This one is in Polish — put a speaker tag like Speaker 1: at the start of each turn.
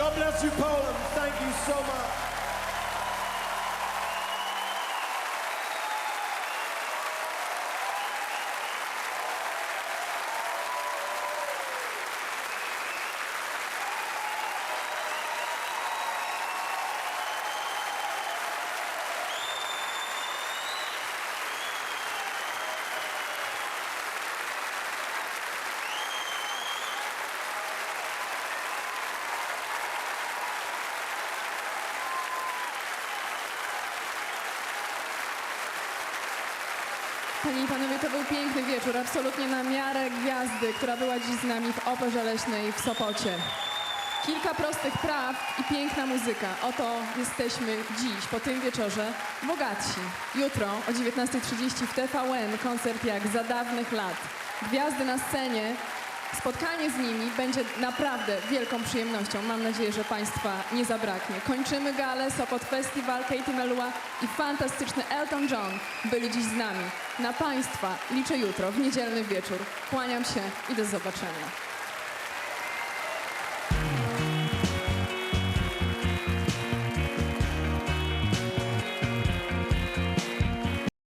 Speaker 1: God bless you, Poland. Thank you so much.
Speaker 2: Panie i panowie, to był piękny wieczór, absolutnie na miarę gwiazdy, która była dziś z nami w Operze Leśnej w Sopocie. Kilka prostych praw i piękna muzyka. Oto jesteśmy dziś, po tym wieczorze, bogatsi. Jutro o 19.30 w TVN koncert jak za dawnych lat. Gwiazdy na scenie. Spotkanie z nimi będzie naprawdę wielką przyjemnością. Mam nadzieję, że Państwa nie zabraknie. Kończymy galę, Sopot Festival, Katie Melua i fantastyczny Elton John byli dziś z nami. Na Państwa liczę jutro, w niedzielny wieczór. Kłaniam się i do zobaczenia.